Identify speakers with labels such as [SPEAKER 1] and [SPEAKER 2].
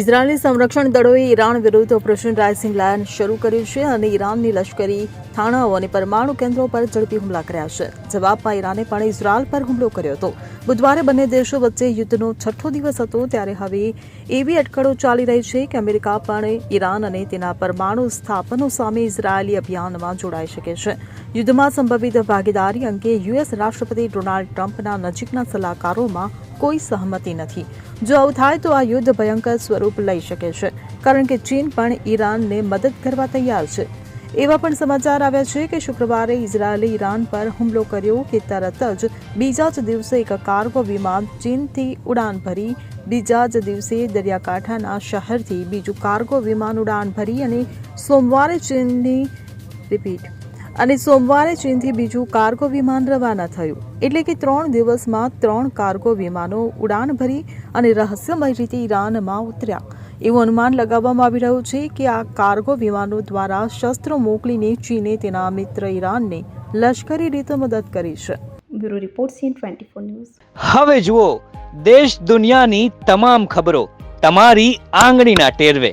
[SPEAKER 1] ઇઝરાયેલી સંરક્ષણ દળોએ ઈરાન વિરુદ્ધ ઓપરેશન રાઇસિંગ લાયન શરૂ કર્યું છે અને ઈરાનની લશ્કરી થાણાઓ અને પરમાણુ કેન્દ્રો પર ઝડપી હુમલા કર્યા છે. જવાબમાં ઈરાને પણ ઇઝરાયલ પર હુમલો કર્યો હતો. બુધવારે બંને દેશો વચ્ચે યુદ્ધનો છઠ્ઠો દિવસ હતો ત્યારે હવે એવી અટકળો ચાલી રહી છે કે અમેરિકા પણ ઈરાન અને તેના પરમાણુ સ્થાપનો સામે ઇઝરાયેલી અભિયાનમાં જોડાઈ શકે છે. યુદ્ધમાં સંભવિત ભાગીદારી અંગે યુએસ રાષ્ટ્રપતિ ડોનાલ્ડ ટ્રમ્પના નજીકના સલાહકારોમાં કોઈ સહમતિ નથી. જો આવું થાય તો આ યુદ્ધ ભયંકર સ્વરૂપ લઈ શકે છે, કારણ કે ચીન પણ ઈરાનને મદદ કરવા તૈયાર છે. એવા પણ સમાચાર આવ્યા છે કે શુક્રવારે ઇઝરાયેલે ઈરાન પર હુમલો કર્યો કે તરત જ બીજા જ દિવસે એક કાર્ગો વિમાન ચીનથી ઉડાન ભરી બીજા જ દિવસે દરિયાકાંઠાના શહેરથી બીજું કાર્ગો વિમાન ઉડાન ભરી અને સોમવારે ચીનની રિપીટ અને સોમવારે ચીનથી બીજું કાર્ગો વિમાન રવાના થયું. એટલે કે ત્રણ દિવસમાં ત્રણ કાર્ગો વિમાનો ઉડાન ભરી અને રહસ્યમય રીતે ઈરાનમાં ઉતર્યા. એવું અનુમાન લગાવવામાં આવી રહ્યું છે કે આ કાર્ગો વિમાનો દ્વારા શસ્ત્રો મોકલીને ચીને તેના મિત્ર ઈરાનને લશ્કરી રીતે મદદ કરી છે.
[SPEAKER 2] Bureau report CN twenty four news.
[SPEAKER 3] હવે જુઓ દેશ દુનિયાની તમામ ખબરો તમારી આંગળીના ટેરવે.